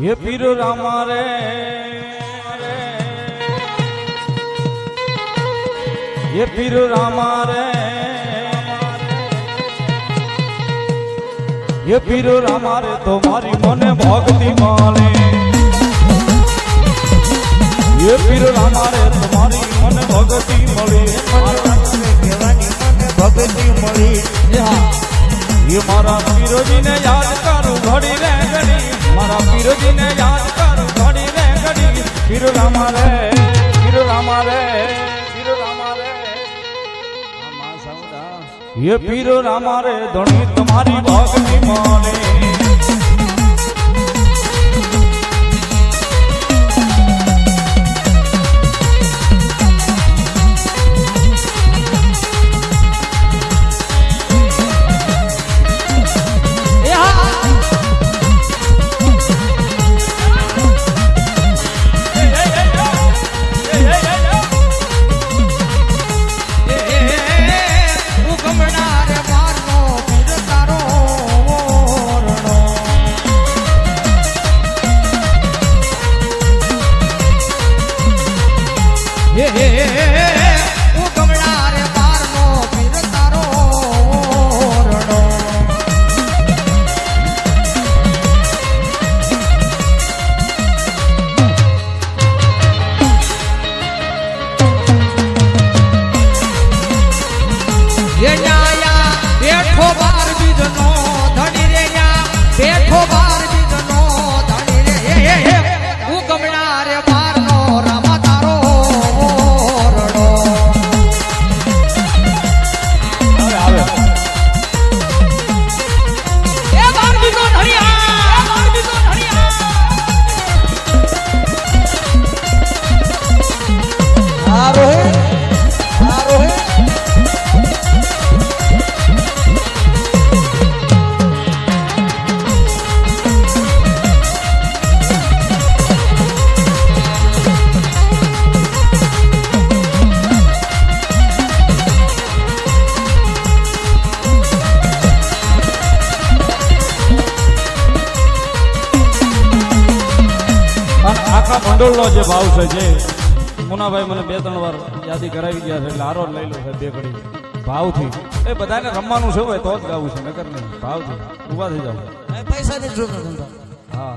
હે પીર રામા રે હે પીર રામા રે હે પીર રામા રે તો મારી મને ભક્તિ માને. હે પીર રામા રે તો મારી મને ભક્તિ મળી. ભક્તિ મળી. એ મારા પીરોજીને યાદ કરું ઘડી રે ઘડી. મારા રામા રે પીર રામા રે પીર રામા રે એ પીર રામા રે ધણી તમારી ભક્તિ માને. ભંડોળનો જે ભાવ છે જે મુનાભાઈ મને બે ત્રણ વાર યાદી કરાવી ગયા છે એટલે આરો લઈ લો સાહેબ બે ઘડી. ભાવથી? એ બધાને રમવાનું છે હોય તો જ ગાવું છે નકર નહીં. ભાવથી? ઊભા થઈ જાવ પૈસા ની જોતો હા.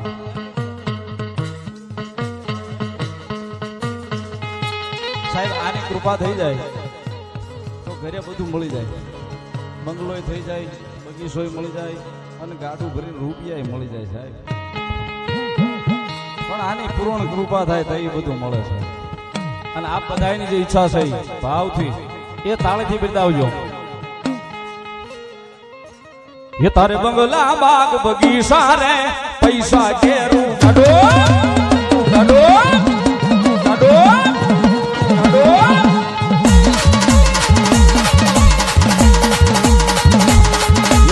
સાહેબ આની કૃપા થઈ જાય તો ઘરે બધું મળી જાય. બંગલોય થઈ જાય બગીચોય મળી જાય અને ગાડું ભરીને રૂપિયા મળી જાય સાહેબ. પણ આની પૂર્ણ કૃપા થાય તો એ બધું મળે છે. અને આ બધાની જે ઈચ્છા છે ભાવથી, એ તાળેથી બિરદાવજો. એ તારે બંગલા બાગ બગીચા રે, પૈસા ઘેરું કાઢો. કાઢો. કાઢો. કાઢો.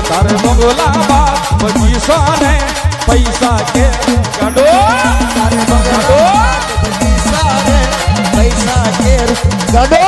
તારે બંગલા બાગ બગીચા રે પૈસા કે કાઢો કાઢો પૈસા કે પૈસા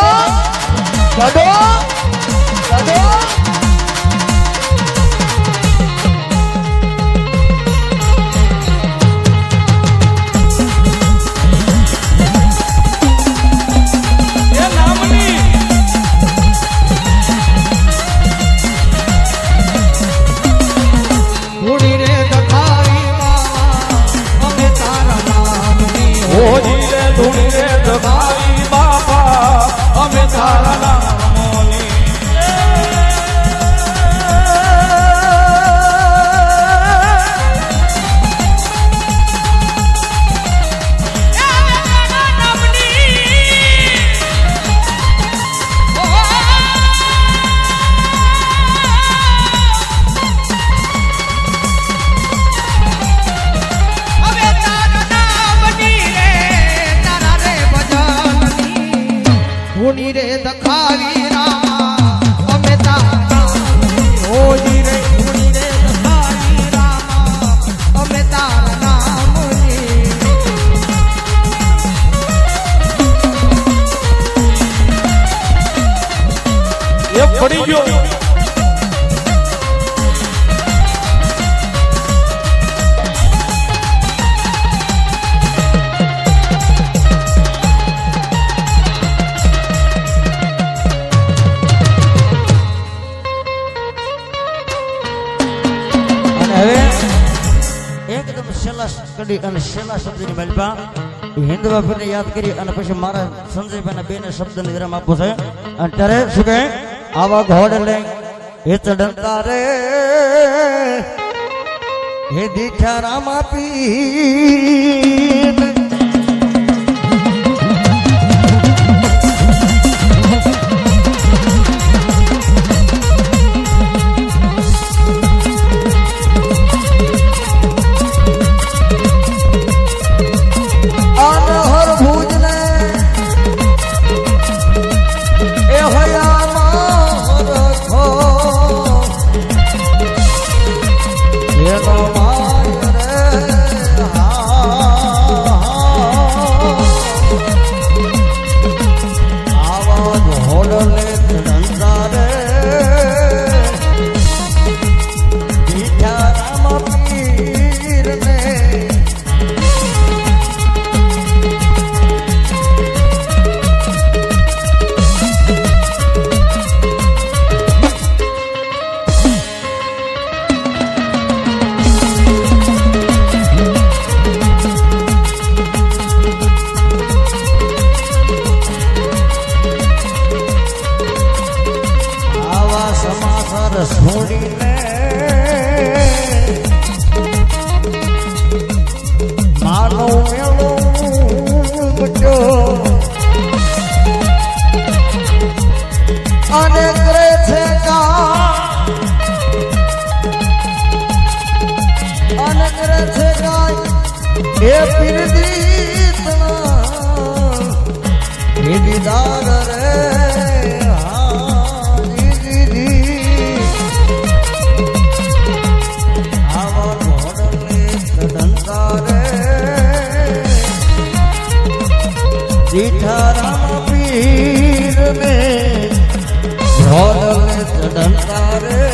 કડી અને શેલા શબ્દની મલપા હિન્દ બાપુને યાદ કરી અને પછી મારા સંજયભાઈના બેને શબ્દને વિરામ આપવો છે. અને ત્યારે શું કહે? આવા ઘોડ લઈ હે ચડતા રે હે દીઠા રામા પી આવા સમાચાર છોડીને માનો મેળો મટ્યો અને પીર ને ઘોડલે સદંતા રે